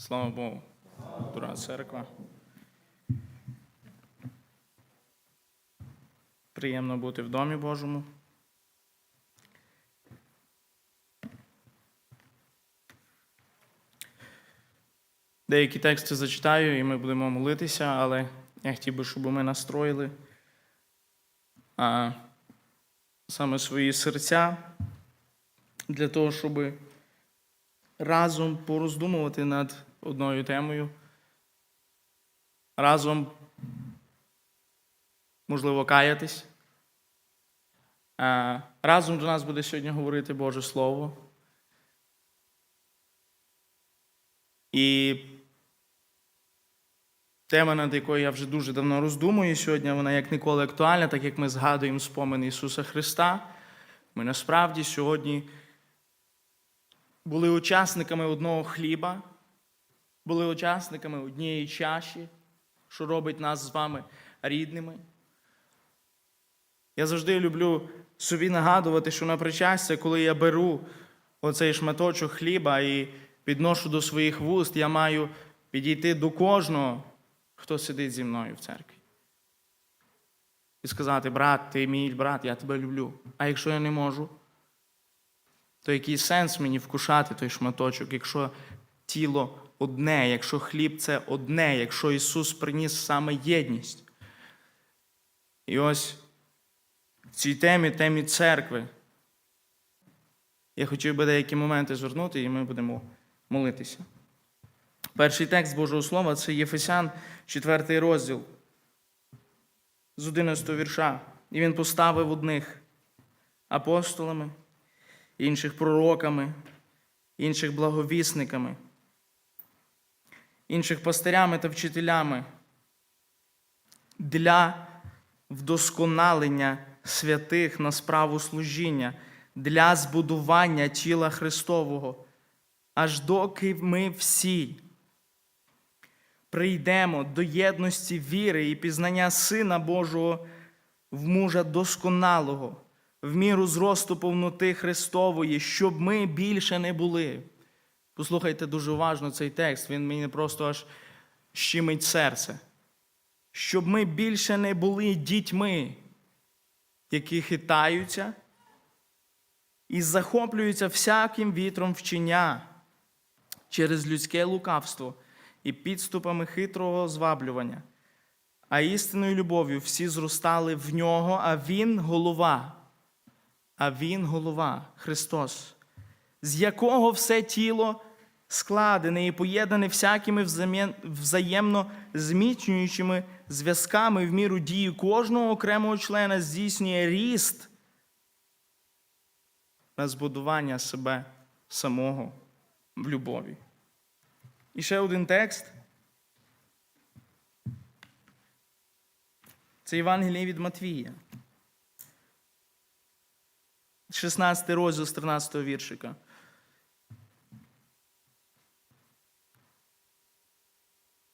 Слава Богу, дорога церква. Приємно бути в домі Божому. Деякі тексти зачитаю, і ми будемо молитися, але я хотів би, щоб ми настроїли а, саме свої серця для того, щоб разом пороздумувати над одною темою. Разом, можливо, каятись. Разом до нас буде сьогодні говорити Боже Слово. І тема, над якою я вже дуже давно роздумую сьогодні, вона як ніколи актуальна, так як ми згадуємо спомин Ісуса Христа. Ми насправді сьогодні були учасниками одного хліба, були учасниками однієї чаші, що робить нас з вами рідними. Я завжди люблю собі нагадувати, що на причастя, коли я беру оцей шматочок хліба і підношу до своїх вуст, я маю підійти до кожного, хто сидить зі мною в церкві. І сказати, брат, ти мій брат, я тебе люблю. А якщо я не можу, то який сенс мені вкушати той шматочок, якщо тіло одне, якщо хліб це одне, якщо Ісус приніс саме єдність. І ось в цій темі, темі церкви, я хотів би деякі моменти звернути, і ми будемо молитися. Перший текст Божого Слова це Єфесян, 4 розділ з 11 вірша. І він поставив одних апостолами, інших пророками, інших благовісниками, інших пастирями та вчителями для вдосконалення святих на справу служіння, для збудування тіла Христового, аж доки ми всі прийдемо до єдності віри і пізнання Сина Божого в мужа досконалого, в міру зросту повноти Христової, щоб ми більше не були. Послухайте дуже уважно цей текст, він мені просто аж щемить серце. Щоб ми більше не були дітьми, які хитаються і захоплюються всяким вітром вчення через людське лукавство і підступами хитрого зваблювання, а істинною любов'ю всі зростали в нього, а Він голова, а Він голова, Христос, з якого все тіло складене і поєднане всякими взаємно зміцнюючими зв'язками в міру дії кожного окремого члена здійснює ріст на збудування себе самого в любові. І ще один текст. Це Євангеліє від Матвія. 16 розділ з 13 віршика.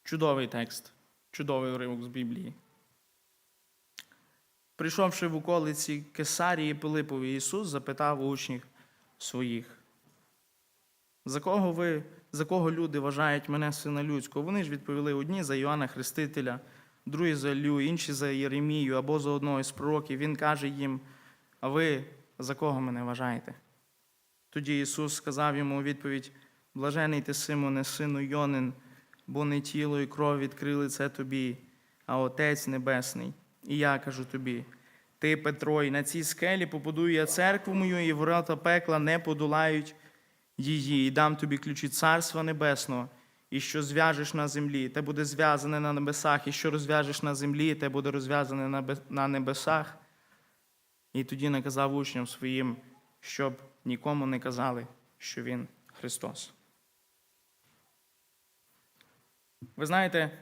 Чудовий текст, чудовий уривок з Біблії. Прийшовши в околиці Кесарії Пилипові, Ісус запитав учнів своїх. За кого ви, за кого люди вважають мене сина людського? Вони ж відповіли одні за Йоанна Хрестителя, другі за Іллю, інші за Єремію або за одного із пророків. Він каже їм: А ви за кого мене вважаєте? Тоді Ісус сказав йому у відповідь: Блажений ти, Симоне, сину Йонин, бо не тіло і кров відкрили це тобі, а Отець Небесний. І я кажу тобі: ти, Петро, і на цій скелі побудую я церкву мою, і ворота пекла не подолають її, і дам тобі ключі Царства Небесного, і що зв'яжеш на землі, те буде зв'язане на небесах, і що розв'яжеш на землі, те буде розв'язане на небесах. І тоді наказав учням своїм, щоб нікому не казали, що він Христос. Ви знаєте,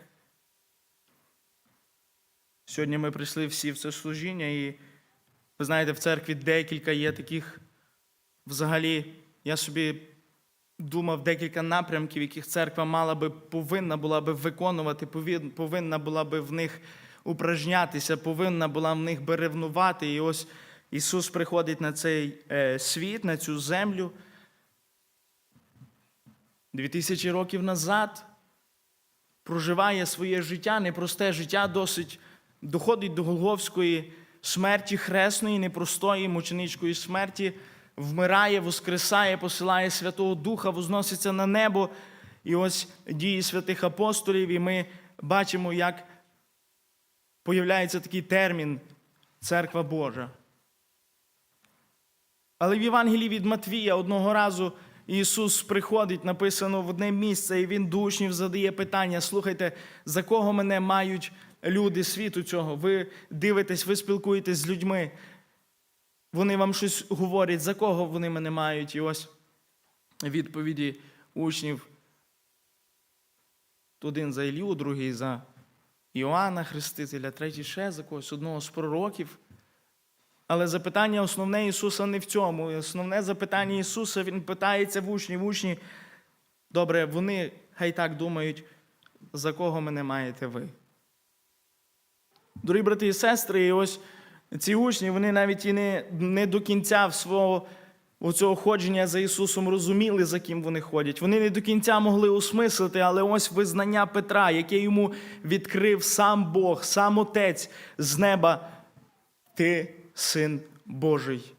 сьогодні ми прийшли всі в це служіння, і ви знаєте, в церкві декілька є таких взагалі, я собі думав декілька напрямків, яких церква мала би повинна була би виконувати, повинна була би в них упражнятися, повинна була в них би ревнувати. І ось Ісус приходить на цей е, світ, на цю землю. дві тисячі років назад проживає своє життя, непросте життя, досить доходить до Голговської смерті хресної, непростої мученичкої смерті, вмирає, воскресає, посилає Святого Духа, возноситься на небо. І ось дії святих апостолів, і ми бачимо, як появляється такий термін Церква Божа. Але в Євангелії від Матвія одного разу Ісус приходить, написано в одне місце, і Він до учнів задає питання: слухайте, за кого мене мають люди світу цього? Ви дивитесь, ви спілкуєтесь з людьми. Вони вам щось говорять, за кого вони мене мають? І ось відповіді учнів. Один за Ілью, другий за Іоанна Хрестителя, третій ще за когось одного з пророків. Але запитання основне Ісуса не в цьому. Основне запитання Ісуса Він питається в учнів. Учні, добре, вони хай так думають, за кого мене маєте ви. Дорогі брати і сестри, і ось ці учні, вони навіть і не, не до кінця свого оцього ходження за Ісусом розуміли, за ким вони ходять. Вони не до кінця могли осмислити, але ось визнання Петра, яке йому відкрив сам Бог, сам Отець з неба. Ти син Божий.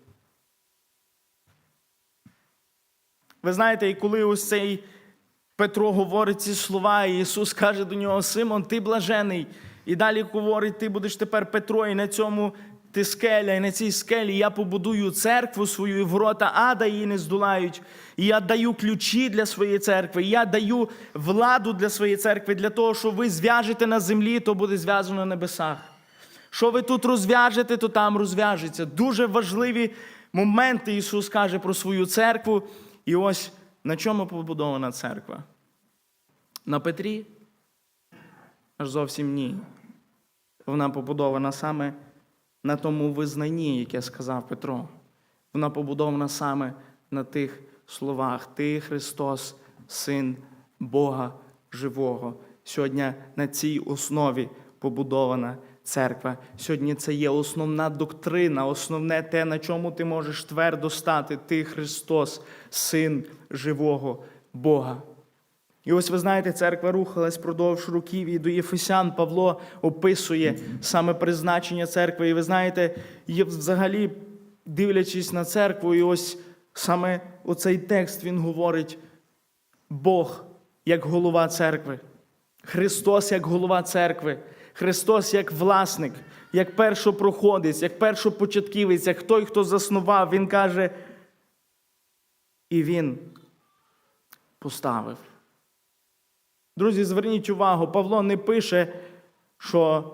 Ви знаєте, і коли ось цей Петро говорить ці слова, і Ісус каже до нього: Симон, ти блажений. І далі говорить, ти будеш тепер Петро, і на цьому ти скеля, і на цій скелі я побудую церкву свою, і ворота ада її не здолають. І я даю ключі для своєї церкви, і я даю владу для своєї церкви, для того, що ви зв'яжете на землі, то буде зв'язано на небесах. Що ви тут розв'яжете, то там розв'яжеться. Дуже важливі моменти Ісус каже про свою церкву. І ось на чому побудована церква? На Петрі? Аж зовсім ні. Вона побудована саме на тому визнанні, яке сказав Петро. Вона побудована саме на тих словах: Ти, Христос, Син Бога Живого. Сьогодні на цій основі побудована церква. Сьогодні це є основна доктрина, основне те, на чому ти можеш твердо стати. Ти Христос, Син живого Бога. І ось ви знаєте, церква рухалась продовж років, і до Єфесян Павло описує саме призначення церкви. І ви знаєте, взагалі, дивлячись на церкву, і ось саме оцей текст він говорить: Бог як голова церкви, Христос як голова церкви, Христос як власник, як першопроходець, як першопочатківець, як той, хто заснував, Він каже, і Він поставив. Друзі, зверніть увагу, Павло не пише, що,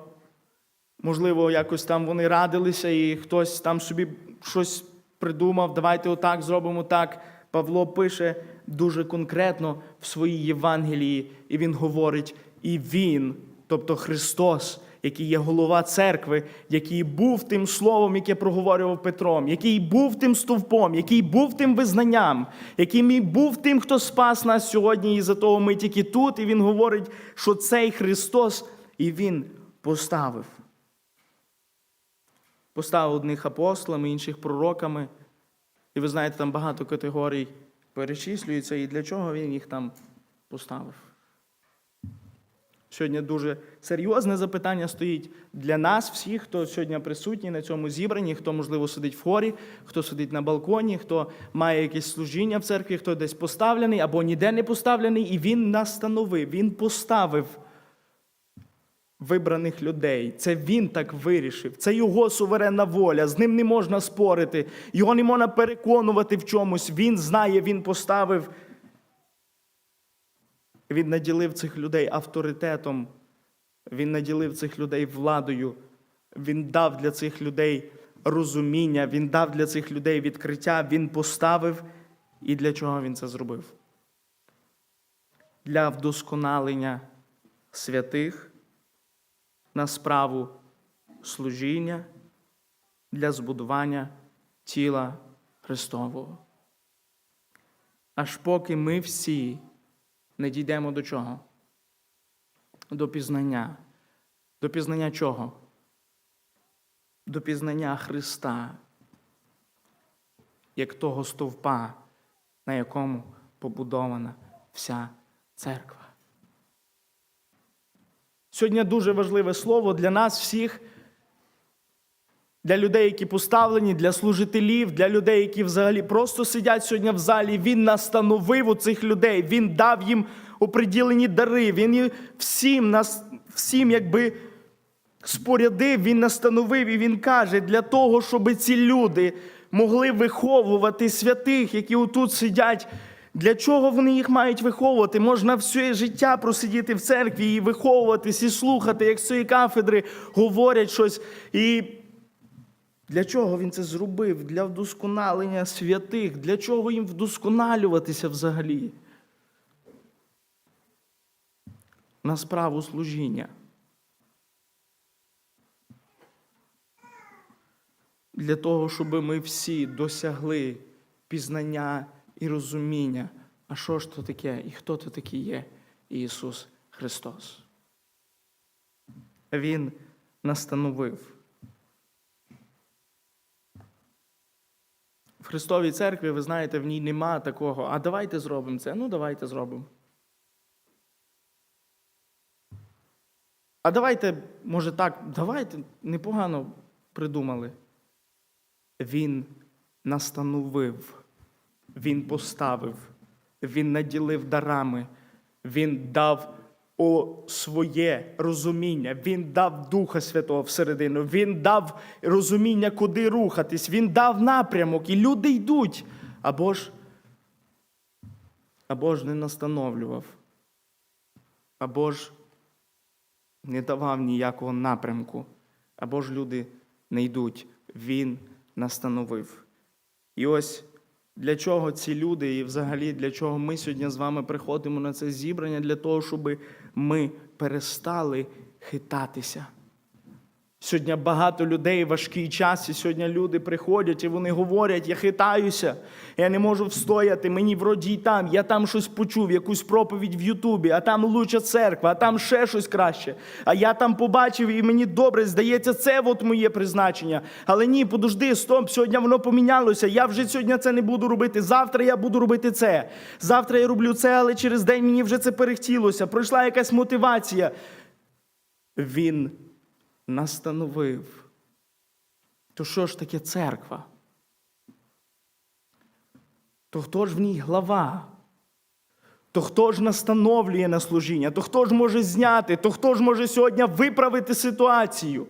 можливо, якось там вони радилися, і хтось там собі щось придумав, давайте отак зробимо так. Павло пише дуже конкретно в своїй Євангелії, і він говорить, і Він, тобто Христос, який є голова церкви, який був тим словом, яке проговорював Петром, який був тим стовпом, який був тим визнанням, який був тим, хто спас нас сьогодні, і за того ми тільки тут. І він говорить, що цей Христос і Він поставив. Поставив одних апостолами, інших пророками. І ви знаєте, там багато категорій перечислюється, і для чого він їх там поставив. Сьогодні дуже серйозне запитання стоїть для нас, всіх, хто сьогодні присутній на цьому зібранні, хто, можливо, сидить в хорі, хто сидить на балконі, хто має якесь служіння в церкві, хто десь поставлений або ніде не поставлений, і він настановив, він поставив вибраних людей. Це він так вирішив. Це його суверенна воля. З ним не можна спорити, його не можна переконувати в чомусь. Він знає, він поставив. Він наділив цих людей авторитетом, він наділив цих людей владою, він дав для цих людей розуміння, він дав для цих людей відкриття, він поставив. І для чого він це зробив? Для вдосконалення святих на справу служіння для збудування тіла Христового. Аж поки ми всі не дійдемо до чого? До пізнання. До пізнання чого? До пізнання Христа, як того стовпа, на якому побудована вся церква. Сьогодні дуже важливе слово для нас всіх, для людей, які поставлені, для служителів, для людей, які взагалі просто сидять сьогодні в залі. Він настановив у цих людей, він дав їм оприділені дари. Він всім нас, всім якби спорядив, він настановив, і він каже, для того, щоб ці люди могли виховувати святих, які отут сидять. Для чого вони їх мають виховувати? Можна все життя просидіти в церкві і виховуватись, і слухати, як з цієї кафедри говорять щось. І для чого він це зробив? Для вдосконалення святих. Для чого їм вдосконалюватися взагалі? На справу служіння. Для того, щоб ми всі досягли пізнання і розуміння, а що ж то таке, і хто то такий є Ісус Христос. Він настановив. В Христовій церкві, ви знаєте, в ній нема такого, а давайте зробимо це. Ну, давайте зробимо. А давайте, може так, давайте непогано придумали. Він настановив, він поставив, він наділив дарами, він дав о своє розуміння, він дав Духа Святого всередину, він дав розуміння, куди рухатись, він дав напрямок, і люди йдуть. Або ж, або ж не настановлював, або ж не давав ніякого напрямку, або ж люди не йдуть. Він настановив. І ось для чого ці люди, і взагалі для чого ми сьогодні з вами приходимо на це зібрання, для того, щоб ми перестали хитатися. Сьогодні багато людей важкий час, і сьогодні люди приходять і вони говорять: я хитаюся, я не можу встояти, мені вроді й там, я там щось почув, якусь проповідь в Ютубі, а там луча церква, а там ще щось краще. А я там побачив, і мені добре, здається, це от моє призначення. Але ні, подожди, стоп, сьогодні воно помінялося. Я вже сьогодні це не буду робити. Завтра я буду робити це. Завтра я роблю це, але через день мені вже це перехтілося. Пройшла якась мотивація. Він настановив. То що ж таке церква? То хто ж в ній глава? То хто ж настановлює на служіння? То хто ж може зняти? То хто ж може сьогодні виправити ситуацію?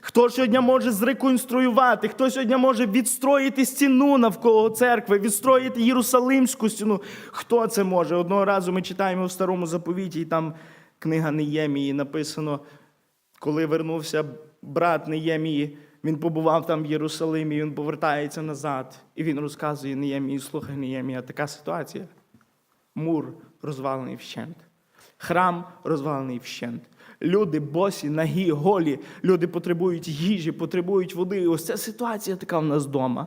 Хто сьогодні може зреконструювати? Хто сьогодні може відстроїти стіну навколо церкви, відстроїти Єрусалимську стіну? Хто це може? Одного разу ми читаємо в старому заповіті, і там книга Неємії написано, коли вернувся брат Неємії, він побував там в Єрусалимі, він повертається назад, і він розказує Неємії, слухай Неємія, така ситуація. Мур розвалений вщент. Храм розвалений вщент. Люди босі, нагі, голі. Люди потребують їжі, потребують води. І ось ця ситуація така в нас вдома.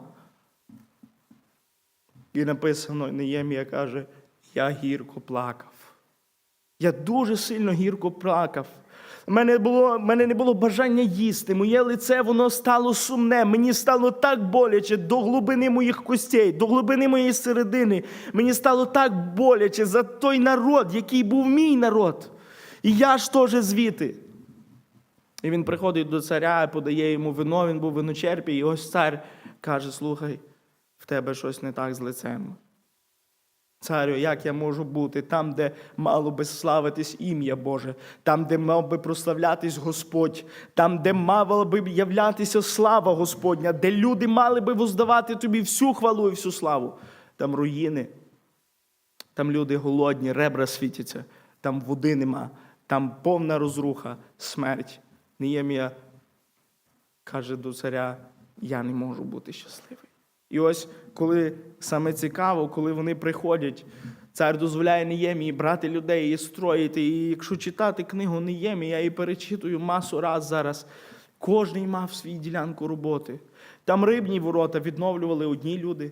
І написано, Неємія каже: я гірко плакав. Я дуже сильно гірко плакав. Мене, було, мене не було бажання їсти. Моє лице воно стало сумне. Мені стало так боляче до глибини моїх костей, до глибини моєї середини. Мені стало так боляче за той народ, який був мій народ. І я ж теж звідти. І він приходить до царя, подає йому вино, він був виночерпій, і ось цар каже: слухай, в тебе щось не так з лицем. Царю, як я можу бути там, де мало би славитись ім'я Боже, там, де мав би прославлятись Господь, там, де мала би являтися слава Господня, де люди мали би воздавати тобі всю хвалу і всю славу. Там руїни, там люди голодні, ребра світяться, там води нема, там повна розруха, смерть. Неємія каже до царя: я не можу бути щасливий. І ось коли саме цікаво, коли вони приходять, цар дозволяє Неємії брати людей і строїти. І якщо читати книгу Неємії, я її перечитую масу раз зараз. Кожний мав свій ділянку роботи. Там рибні ворота відновлювали одні люди.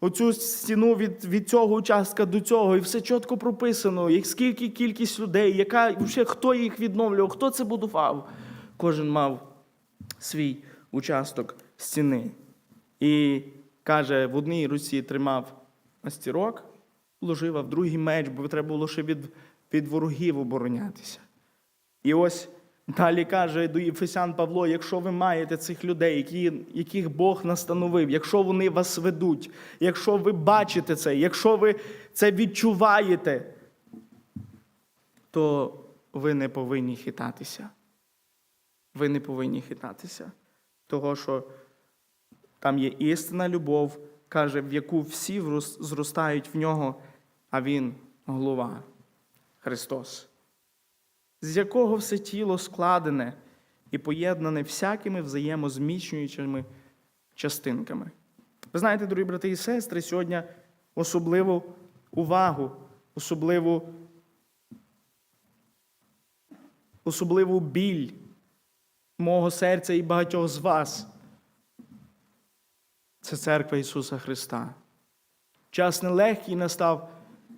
Оцю стіну від, від цього участка до цього, і все чітко прописано, як скільки кількість людей, яка, взагалі, хто їх відновлював, хто це будував. Кожен мав свій участок стіни. І каже, в одній руці тримав мастірок, вложив, а в другий меч, бо треба було ще від, від ворогів оборонятися. І ось далі каже до Єфесян Павло: якщо ви маєте цих людей, які, яких Бог настановив, якщо вони вас ведуть, якщо ви бачите це, якщо ви це відчуваєте, то ви не повинні хитатися. Ви не повинні хитатися. Того, що там є істинна любов, каже, в яку всі зростають в нього, а він голова Христос, з якого все тіло складене і поєднане всякими взаємозміцнюючими частинками. Ви знаєте, дорогі брати і сестри, сьогодні особливу увагу, особливу, особливу біль мого серця і багатьох з вас. Це церква Ісуса Христа. Час нелегкий настав,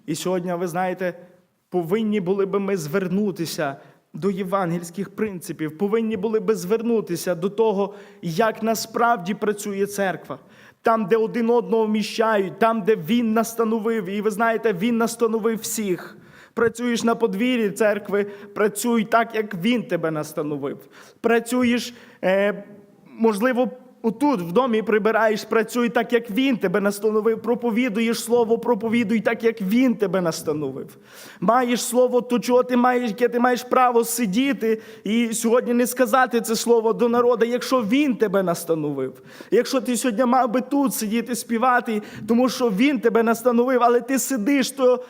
і сьогодні, ви знаєте, повинні були би ми звернутися до євангельських принципів, повинні були би звернутися до того, як насправді працює церква. Там, де один одного вміщають, там, де Він настановив. І ви знаєте, Він настановив всіх. Працюєш на подвір'ї церкви, працюй так, як Він тебе настановив. Працюєш, е, можливо, отут в домі прибираєш, працюй так, як Він тебе настановив. Проповідуєш слово, проповідуй так, як Він тебе настановив. Маєш слово, то чого ти маєш, яке ти маєш право сидіти і сьогодні не сказати це слово до народу, якщо Він тебе настановив. Якщо ти сьогодні мав би тут сидіти, співати, тому що Він тебе настановив, але ти сидиш, то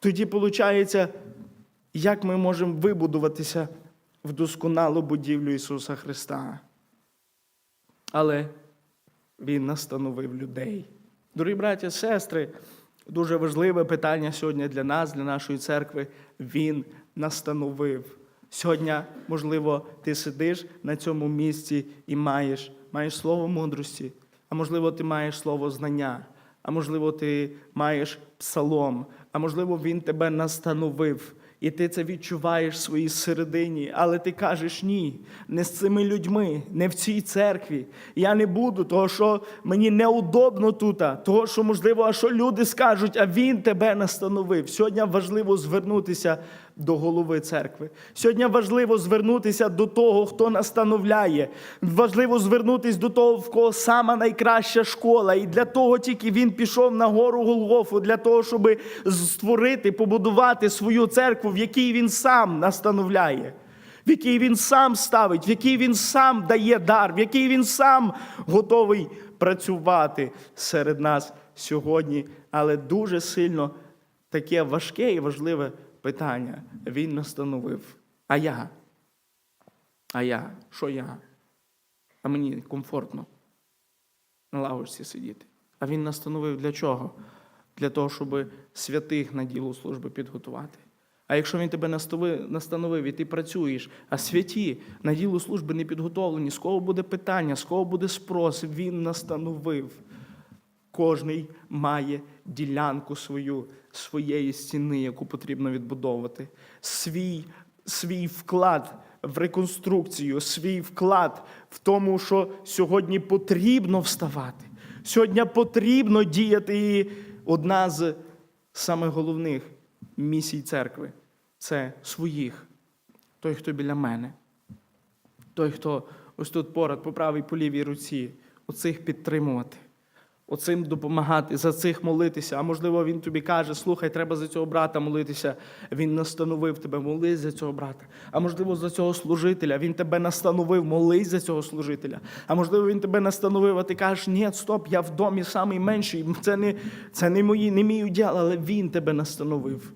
тоді виходить, як ми можемо вибудуватися в досконалу будівлю Ісуса Христа. Але Він настановив людей. Дорогі браті і сестри, дуже важливе питання сьогодні для нас, для нашої церкви. Він настановив. Сьогодні, можливо, ти сидиш на цьому місці і маєш, маєш слово мудрості, а можливо, ти маєш слово знання, а можливо, ти маєш псалом, а можливо, він тебе настановив. І ти це відчуваєш в своїй середині, але ти кажеш ні, не з цими людьми, не в цій церкві. Я не буду, того що мені неудобно тут, того, що, можливо, а що люди скажуть, а він тебе настановив. Сьогодні важливо звернутися до голови церкви. Сьогодні важливо звернутися до того, хто настановляє. Важливо звернутися до того, в кого сама найкраща школа. І для того тільки він пішов на гору Голгофу, для того, щоб створити, побудувати свою церкву, в якій він сам настановляє. В який він сам ставить, в який він сам дає дар, в який він сам готовий працювати серед нас сьогодні, але дуже сильно таке важке і важливе питання він настановив. А я? А я? Що я? А мені комфортно на лавочці сидіти. А він настановив для чого? Для того, щоб святих на діло служби підготувати. А якщо він тебе настановив і ти працюєш, а святі на діло служби не підготовлені, з кого буде питання, з кого буде спрос, він настановив. Кожний має ділянку свою, своєї стіни, яку потрібно відбудовувати, свій, свій вклад в реконструкцію, свій вклад в тому, що сьогодні потрібно вставати. Сьогодні потрібно діяти. І одна з самих головних місій церкви це своїх, той, хто біля мене, той, хто ось тут поряд, по правій по лівій руці, оцих підтримувати, оцим допомагати, за цих молитися. А можливо, він тобі каже: слухай, треба за цього брата молитися. Він настановив тебе, молись за цього брата. А можливо, за цього служителя. Він тебе настановив, молись за цього служителя. А можливо, він тебе настановив, а ти кажеш, ні, стоп, я в домі самий менший. Це не, це не, мої, не мій уділ, але він тебе настановив.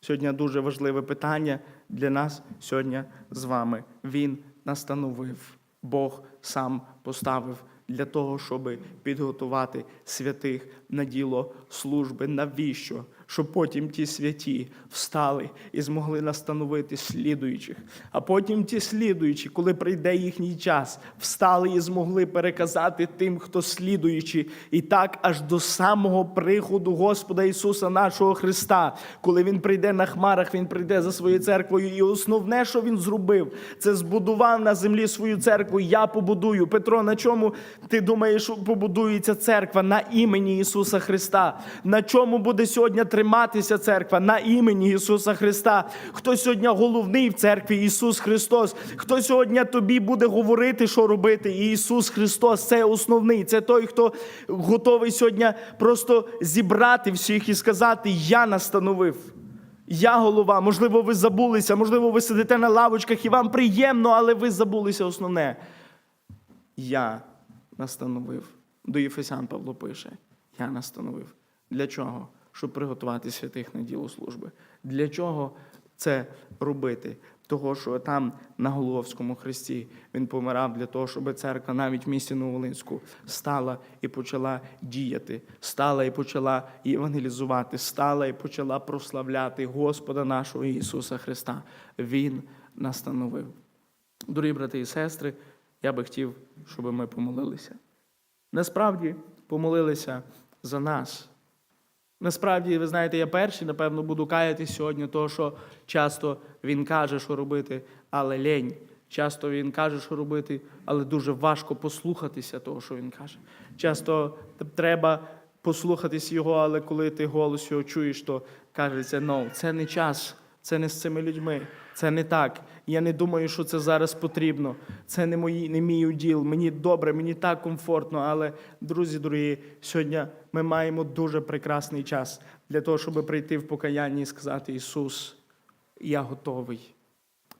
Сьогодні дуже важливе питання для нас сьогодні з вами. Він настановив, Бог сам поставив для того, щоб підготувати святих на діло служби. Навіщо? Щоб потім ті святі встали і змогли настановити слідуючих. А потім ті слідуючі, коли прийде їхній час, встали і змогли переказати тим, хто слідуючи, і так аж до самого приходу Господа Ісуса нашого Христа, коли Він прийде на хмарах, Він прийде за своєю церквою. І основне, що Він зробив, це збудував на землі свою церкву. Я побудую. Петро, на чому ти думаєш, побудується церква? На імені Ісуса Христа. На чому буде сьогодні триматися церква? На імені Ісуса Христа. Хто сьогодні головний в церкві? Ісус Христос. Хто сьогодні тобі буде говорити, що робити? І Ісус Христос це основний. Це той, хто готовий сьогодні просто зібрати всіх і сказати: Я настановив. Я голова, можливо, ви забулися, можливо, ви сидите на лавочках і вам приємно, але ви забулися основне. Я настановив. До Єфесян Павло пише: Я настановив. Для чого? Щоб приготувати святих на діло служби. Для чого це робити? Того, що там на Головському хресті він помирав для того, щоб церква навіть в місті Новолинську стала і почала діяти, стала і почала євангелізувати, стала і почала прославляти Господа нашого Ісуса Христа. Він настановив. Дорогі брати і сестри, я би хотів, щоб ми помолилися. Насправді помолилися за нас. Насправді, ви знаєте, я перший, напевно, буду каятись сьогодні, того, що часто він каже, що робити, але лень. Часто він каже, що робити, але дуже важко послухатися того, що він каже. Часто треба послухатись його, але коли ти голос його чуєш, то кажеться, ну, це не час, це не з цими людьми, це не так. Я не думаю, що це зараз потрібно. Це не, мої, не мій уділ. Мені добре, мені так комфортно. Але, друзі, дорогі, сьогодні ми маємо дуже прекрасний час для того, щоб прийти в покаяння і сказати: Ісус, я готовий.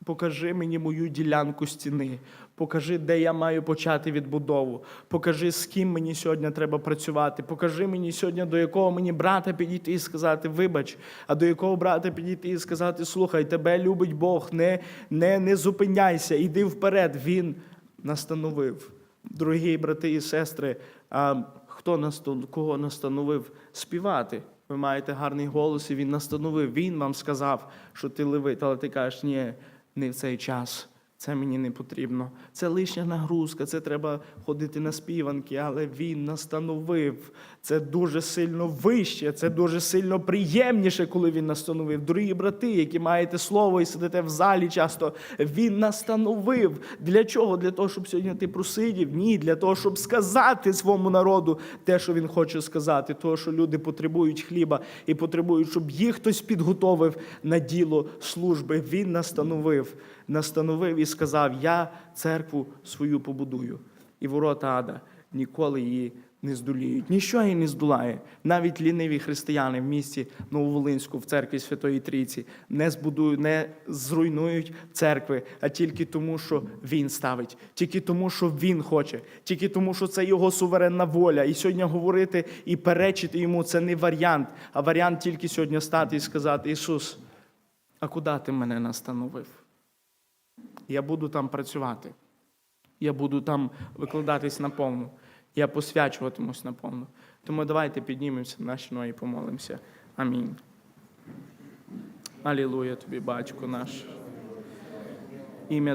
Покажи мені мою ділянку стіни. Покажи, де я маю почати відбудову. Покажи, з ким мені сьогодні треба працювати. Покажи мені сьогодні, до якого мені брата підійти і сказати, вибач, а до якого брата підійти і сказати, слухай, тебе любить Бог, не, не, не зупиняйся, іди вперед. Він настановив. Дорогі брати і сестри, а хто настан- кого настановив співати? Ви маєте гарний голос, і він настановив. Він вам сказав, що ти левит, але ти кажеш, ні, не в цей час. Це мені не потрібно. Це лишня нагрузка, це треба ходити на співанки, але він настановив. Це дуже сильно вище, це дуже сильно приємніше, коли він настановив. Дорогі брати, які маєте слово і сидите в залі часто, він настановив. Для чого? Для того, щоб сьогодні ти просидів? Ні, для того, щоб сказати своєму народу те, що він хоче сказати, того, що люди потребують хліба і потребують, щоб їх хтось підготовив на діло служби. Він настановив, настановив і сказав: Я церкву свою побудую. І ворота ада ніколи її не здоліють. Ніщо її не здолає. Навіть ліниві християни в місті Нововолинську, в церкві Святої Трійці, не збудують, не зруйнують церкви, а тільки тому, що він ставить, тільки тому, що він хоче, тільки тому, що це його суверенна воля. І сьогодні говорити і перечити йому це не варіант, а варіант тільки сьогодні стати і сказати: Ісус, а куди ти мене настановив? Я буду там працювати. Я буду там викладатись наповну. Я посвячуватимусь наповну. Тому давайте піднімемося на ноги і помолимося. Амінь. Алілуя тобі, батько наш. Ім'я